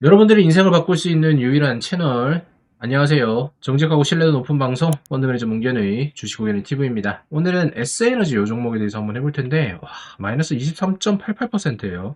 여러분들이 인생을 바꿀 수 있는 유일한 채널 안녕하세요. 정직하고 신뢰도 높은 방송 펀드매니저 문견의 주식고객의 TV입니다. 오늘은 S에너지 요 종목에 대해서 한번 해볼 텐데 와, 마이너스 23.88%예요.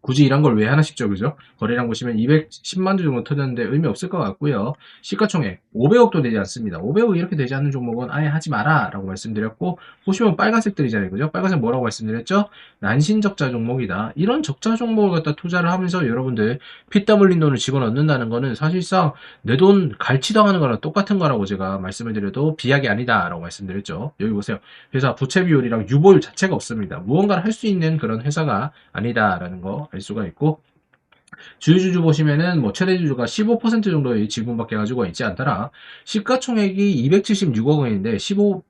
굳이 이런 걸 왜 하나씩 죠 그죠? 거래량 보시면 210만 주 정도 터졌는데 의미 없을 것 같고요. 시가총액 500억도 되지 않습니다. 500억 이렇게 되지 않는 종목은 아예 하지 마라 라고 말씀드렸고 보시면 빨간색들이잖아요. 그죠? 빨간색 뭐라고 말씀드렸죠? 난신적자 종목이다. 이런 적자 종목을 갖다 투자를 하면서 여러분들 피땀 흘린 돈을 집어넣는다는 거는 사실상 내 돈 갈취당하는 거랑 똑같은 거라고 제가 말씀을 드려도 비약이 아니다 라고 말씀드렸죠. 여기 보세요. 회사 부채 비율이랑 유보율 자체가 없습니다. 무언가를 할 수 있는 그런 회사가 아니다라는 거알 수가 있고 주유주주 보시면은 뭐 최대 주주가 15% 정도의 지분밖에 가지고 있지 않더라. 시가총액이 276억 원인데 15%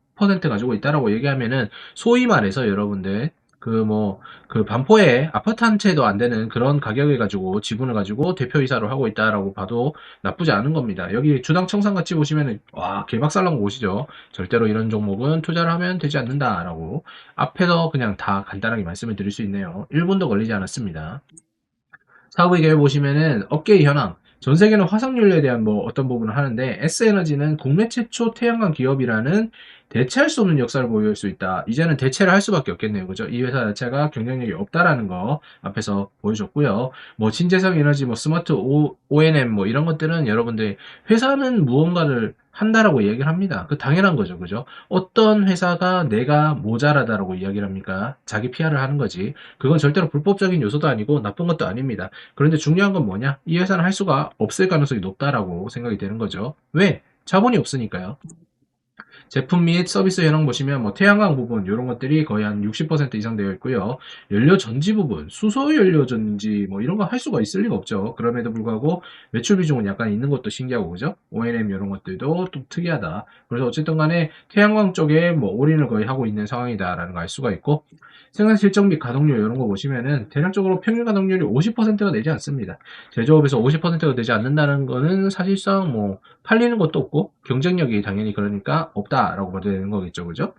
가지고 있다라고 얘기하면은 소위 말해서 여러분들 그 뭐 그 반포에 아파트 한 채도 안 되는 그런 가격을 가지고 지분을 가지고 대표이사로 하고 있다라고 봐도 나쁘지 않은 겁니다. 여기 주당 청산 같이 보시면은 와 개박살난 곳이죠. 절대로 이런 종목은 투자를 하면 되지 않는다라고 앞에서 그냥 다 간단하게 말씀을 드릴 수 있네요. 1분도 걸리지 않았습니다. 사업의 계획 보시면은 업계의 현황, 전 세계는 화석연료에 대한 뭐 어떤 부분을 하는데 S에너지는 국내 최초 태양광 기업이라는 대체할 수 없는 역사를 보여줄 수 있다. 이제는 대체를 할 수밖에 없겠네요. 그죠? 이 회사 자체가 경쟁력이 없다라는 거 앞에서 보여줬고요. 뭐 신재생 에너지, 뭐 스마트 O, ONM 뭐 이런 것들은 여러분들 회사는 무언가를 한다라고 이야기를 합니다. 그 당연한 거죠. 그죠? 어떤 회사가 내가 모자라다라고 이야기를 합니까? 자기 PR을 하는 거지. 그건 절대로 불법적인 요소도 아니고 나쁜 것도 아닙니다. 그런데 중요한 건 뭐냐? 이 회사는 할 수가 없을 가능성이 높다라고 생각이 되는 거죠. 왜? 자본이 없으니까요. 제품 및 서비스 현황 보시면 뭐 태양광 부분 이런 것들이 거의 한 60% 이상 되어 있고요. 연료 전지 부분, 수소 연료 전지 뭐 이런 거 할 수가 있을 리가 없죠. 그럼에도 불구하고 매출 비중은 약간 있는 것도 신기하고 그죠? O&M 이런 것들도 좀 특이하다. 그래서 어쨌든 간에 태양광 쪽에 뭐 올인을 거의 하고 있는 상황이다라는 걸알 수가 있고 생산 실적 및 가동률 이런 거 보시면은 대략적으로 평균 가동률이 50%가 되지 않습니다. 제조업에서 50%가 되지 않는다는 거는 사실상 뭐 팔리는 것도 없고 경쟁력이 당연히 그러니까 없다 라고 봐도 되는 거겠죠. 그죠?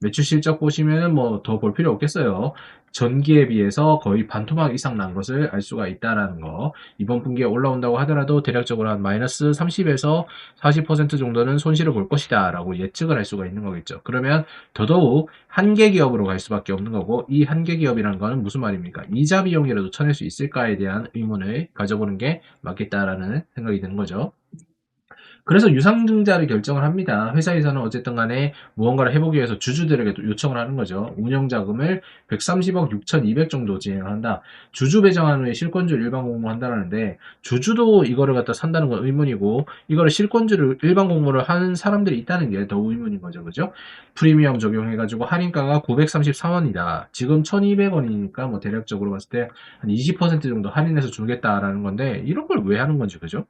매출 실적 보시면은 뭐 더 볼 필요 없겠어요. 전기에 비해서 거의 반토막 이상 난 것을 알 수가 있다라는 거. 이번 분기에 올라온다고 하더라도 대략적으로 한 마이너스 30에서 40% 정도는 손실을 볼 것이다라고 예측을 할 수가 있는 거겠죠. 그러면 더더욱 한계 기업으로 갈 수밖에 없는 거고 이 한계 기업이라는 거는 무슨 말입니까? 이자 비용이라도 쳐낼 수 있을까에 대한 의문을 가져보는 게 맞겠다라는 생각이 드는 거죠. 그래서 유상증자를 결정을 합니다. 회사에서는 어쨌든 간에 무언가를 해보기 위해서 주주들에게 요청을 하는 거죠. 운영자금을 130억 6,200 정도 진행한다. 주주 배정한 후에 실권주 일반 공모한다는데 주주도 이거를 갖다 산다는 건 의문이고 이거를 실권주를 일반 공모를 하는 사람들이 있다는 게 더 의문인 거죠. 그죠? 프리미엄 적용해가지고 할인가가 934원이다. 지금 1,200원이니까 뭐 대략적으로 봤을 때 한 20% 정도 할인해서 주겠다라는 건데 이런 걸 왜 하는 건지 그죠?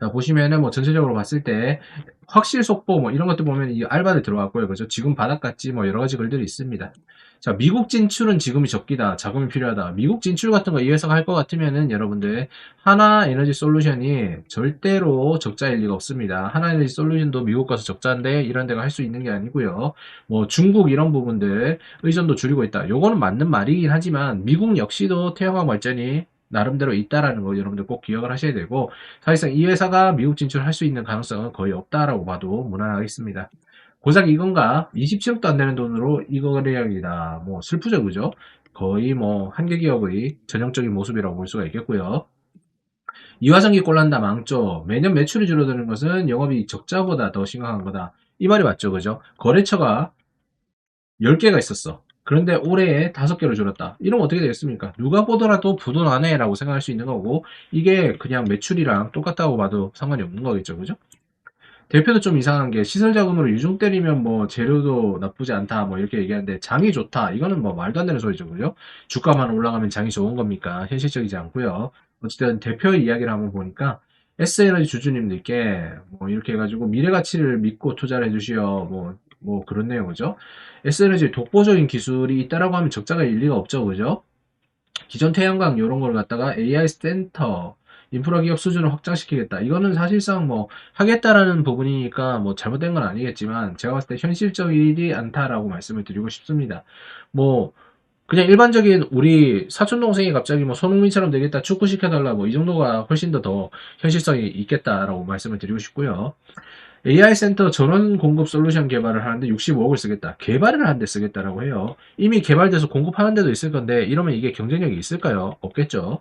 자, 보시면은 뭐 전체적으로 봤을 때 확실 속보 뭐 이런 것들 보면 이 알바들 들어왔고요. 그죠? 지금 바닥같지 뭐 여러 가지 글들이 있습니다. 자, 미국 진출은 지금이 적기다. 자금이 필요하다. 미국 진출 같은 거 이 회사가 할 것 같으면은 여러분들 하나 에너지 솔루션이 절대로 적자일 리가 없습니다. 하나 에너지 솔루션도 미국 가서 적자인데 이런 데가 할 수 있는 게 아니고요. 뭐 중국 이런 부분들 의존도 줄이고 있다. 요거는 맞는 말이긴 하지만 미국 역시도 태양광 발전이 나름대로 있다라는 거 여러분들 꼭 기억을 하셔야 되고 사실상 이 회사가 미국 진출할 수 있는 가능성은 거의 없다라고 봐도 무난하겠습니다. 고작 이건가? 27억도 안 되는 돈으로 이거 거래량이다. 뭐 슬프죠, 그죠? 거의 뭐 한계 기업의 전형적인 모습이라고 볼 수가 있겠고요. 이화전기 꼴난다 망조. 매년 매출이 줄어드는 것은 영업이 적자보다 더 심각한 거다. 이 말이 맞죠, 그죠? 거래처가 10개가 있었어. 그런데 올해에 다섯 개를 줄였다. 이러면 어떻게 되겠습니까? 누가 보더라도 부돈 안 해라고 생각할 수 있는 거고, 이게 그냥 매출이랑 똑같다고 봐도 상관이 없는 거겠죠. 그죠? 대표도 좀 이상한 게 시설 자금으로 유중 때리면 뭐 재료도 나쁘지 않다 뭐 이렇게 얘기하는데 장이 좋다 이거는 뭐 말도 안 되는 소리죠 그죠 주가만 올라가면 장이 좋은 겁니까 현실적이지 않고요 어쨌든 대표의 이야기를 한번 보니까 S에너지 주주님들께 뭐 이렇게 해가지고 미래 가치를 믿고 투자를 해주시어 뭐 뭐 그렇네요 그죠 S에너지 독보적인 기술이 있다라고 하면 적자가 일리가 없죠 그죠 기존 태양광 이런 걸 갖다가 AI 센터 인프라 기업 수준을 확장시키겠다. 이거는 사실상 뭐 하겠다라는 부분이니까 뭐 잘못된 건 아니겠지만 제가 봤을 때 현실적이지 않다라고 말씀을 드리고 싶습니다. 뭐 그냥 일반적인 우리 사촌 동생이 갑자기 뭐 손흥민처럼 되겠다 축구 시켜달라 뭐 이 정도가 훨씬 더 더 현실성이 있겠다라고 말씀을 드리고 싶고요. AI 센터 전원 공급 솔루션 개발을 하는데 65억을 쓰겠다. 개발을 하는데 쓰겠다라고 해요. 이미 개발돼서 공급하는 데도 있을 건데 이러면 이게 경쟁력이 있을까요? 없겠죠.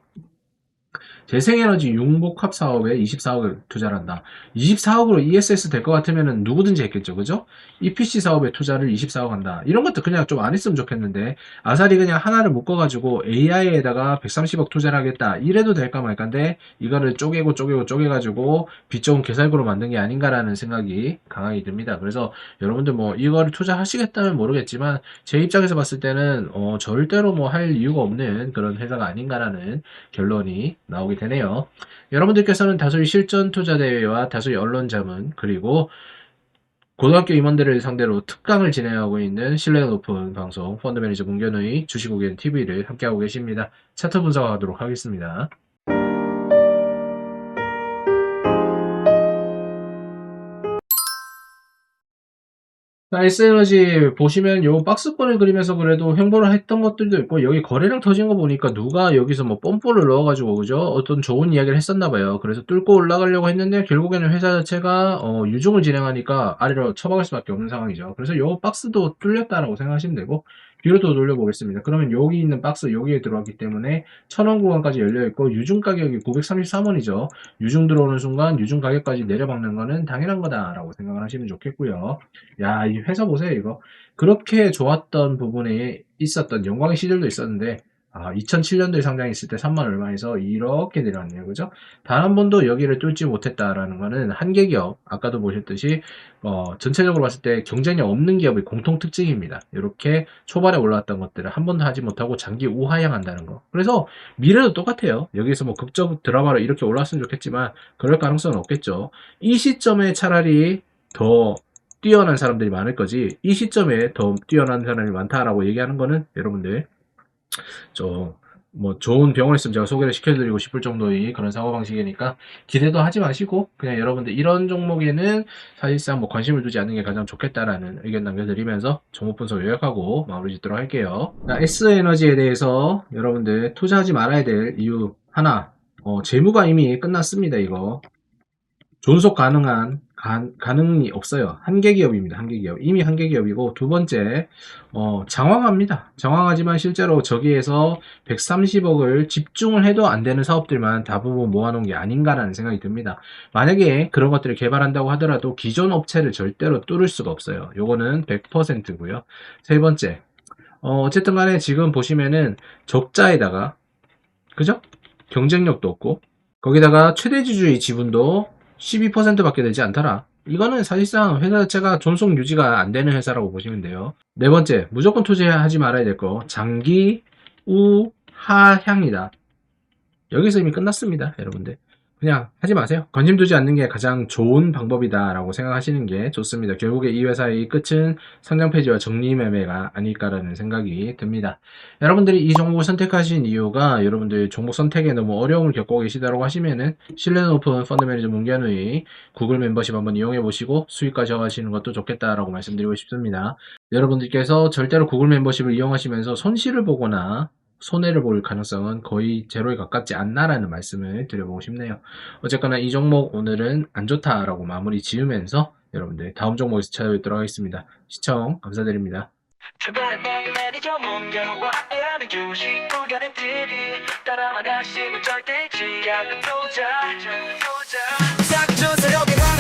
재생에너지 융복합 사업에 24억을 투자를 한다. 24억으로 ESS 될 것 같으면 누구든지 했겠죠. 그죠? EPC 사업에 투자를 24억 한다. 이런 것도 그냥 좀 안 했으면 좋겠는데 아사리 그냥 하나를 묶어가지고 AI에다가 130억 투자를 하겠다. 이래도 될까 말까인데 이거를 쪼개고 쪼개고 쪼개가지고 빚 좋은 개살구로 만든 게 아닌가라는 생각이 강하게 듭니다. 그래서 여러분들 뭐 이거를 투자하시겠다면 모르겠지만 제 입장에서 봤을 때는 어, 절대로 뭐 할 이유가 없는 그런 회사가 아닌가라는 결론이 나오게 되네요. 여러분들께서는 다수의 실전 투자 대회와 다수의 언론 자문 그리고 고등학교 임원들을 상대로 특강을 진행하고 있는 신뢰가 높은 방송 펀드 매니저 문견의 주식고견 TV를 함께하고 계십니다. 차트 분석하도록 하겠습니다. 자, S에너지 보시면 요 박스권을 그리면서 그래도 횡보를 했던 것들도 있고 여기 거래량 터진 거 보니까 누가 여기서 뭐 펌프를 넣어가지고 그죠? 어떤 좋은 이야기를 했었나 봐요. 그래서 뚫고 올라가려고 했는데 결국에는 회사 자체가 어, 유중을 진행하니까 아래로 처박을 수밖에 없는 상황이죠. 그래서 요 박스도 뚫렸다라고 생각하시면 되고 뒤로 또 돌려보겠습니다. 그러면 여기 있는 박스 여기에 들어왔기 때문에 천원 구간까지 열려 있고 유중 가격이 933원이죠. 유중 들어오는 순간 유중 가격까지 내려박는 거는 당연한 거다라고 생각을 하시면 좋겠고요. 야, 이 회사 보세요, 이거. 그렇게 좋았던 부분에 있었던 영광의 시절도 있었는데, 아, 2007년도에 상장했을 때 3만 얼마에서 이렇게 내려왔네요. 그죠? 단 한 번도 여기를 뚫지 못했다라는 거는 한계 기업, 아까도 보셨듯이, 어, 전체적으로 봤을 때 경쟁력 없는 기업의 공통 특징입니다. 이렇게 초반에 올라왔던 것들을 한 번도 하지 못하고 장기 우하향한다는 거. 그래서 미래도 똑같아요. 여기서 뭐 극적 드라마로 이렇게 올랐으면 좋겠지만, 그럴 가능성은 없겠죠. 이 시점에 차라리 더 뛰어난 사람들이 많을 거지 이 시점에 더 뛰어난 사람이 많다라고 얘기하는 거는 여러분들 좀뭐 좋은 병원 있으면 제가 소개를 시켜드리고 싶을 정도의 그런 사고방식이니까 기대도 하지 마시고 그냥 여러분들 이런 종목에는 사실상 뭐 관심을 두지 않는 게 가장 좋겠다라는 의견 남겨드리면서 종목 분석 요약하고 마무리 짓도록 할게요. S에너지에 대해서 여러분들 투자하지 말아야 될 이유 하나 어, 재무가 이미 끝났습니다 이거 존속 가능한 가, 가능이 없어요. 한계 기업입니다. 한계 기업. 이미 한계 기업이고 두 번째 어, 장황합니다. 장황하지만 실제로 저기에서 130억을 집중을 해도 안 되는 사업들만 대부분 모아놓은 게 아닌가라는 생각이 듭니다. 만약에 그런 것들을 개발한다고 하더라도 기존 업체를 절대로 뚫을 수가 없어요. 요거는 100%고요. 세 번째 어, 어쨌든 간에 지금 보시면은 적자에다가 그죠? 경쟁력도 없고 거기다가 최대주주의 지분도 12%밖에 되지 않더라. 이거는 사실상 회사 자체가 존속 유지가 안 되는 회사라고 보시면 돼요. 네 번째, 무조건 투자하지 말아야 될 거. 장기 우하향이다. 여기서 이미 끝났습니다, 여러분들. 그냥 하지 마세요. 관심 두지 않는 게 가장 좋은 방법이다라고 생각하시는 게 좋습니다. 결국에 이 회사의 끝은 상장 폐지와 정리 매매가 아닐까라는 생각이 듭니다. 여러분들이 이 종목을 선택하신 이유가 여러분들 종목 선택에 너무 어려움을 겪고 계시다고 하시면은 신뢰 높은 펀드 매니저 문견의 구글 멤버십 한번 이용해 보시고 수익 가져가시는 것도 좋겠다라고 말씀드리고 싶습니다. 여러분들께서 절대로 구글 멤버십을 이용하시면서 손실을 보거나 손해를 볼 가능성은 거의 제로에 가깝지 않나라는 말씀을 드려보고 싶네요. 어쨌거나 이 종목 오늘은 안 좋다라고 마무리 지으면서 여러분들 다음 종목에서 찾아뵙도록 하겠습니다. 시청 감사드립니다.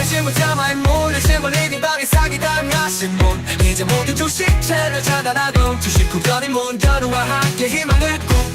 하나씩 문자만 모르신 분 리딩 방에 사기 당하신 분 이제 모두 주식채를 차단하고 주식 구간이 문 열어와 함께 희망을 꾸